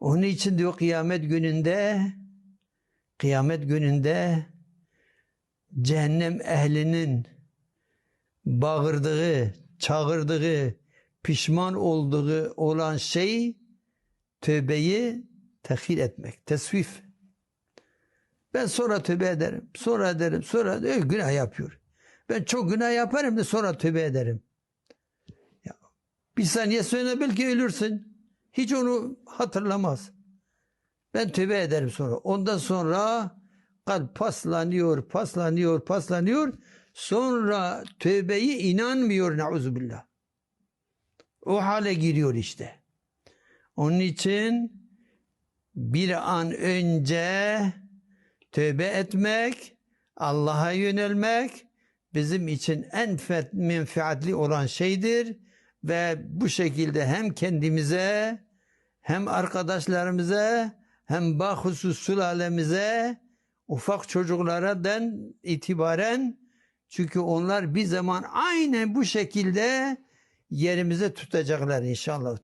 Onun için diyor kıyamet gününde kıyamet gününde cehennem ehlinin bağırdığı, çağırdığı, pişman olduğu olan şey tövbeyi tehir etmek, tesvif. Ben sonra tövbe ederim, sonra ederim, sonra ederim. Günah yapıyor. Ben çok günah yaparım da sonra tövbe ederim. Ya, bir saniye sonra belki ölürsün. Hiç onu hatırlamaz. Ben tövbe ederim sonra. Ondan sonra kalp paslanıyor, paslanıyor, paslanıyor. Sonra tövbeyi inanmıyor neuzubillah. O hale giriyor işte. Onun için bir an önce tövbe etmek, Allah'a yönelmek bizim için en menfaatli olan şeydir ve bu şekilde hem kendimize hem arkadaşlarımıza hem bahusus sülalemize ufak çocuklara den itibaren çünkü onlar bir zaman aynen bu şekilde yerimize tutacaklar inşallah.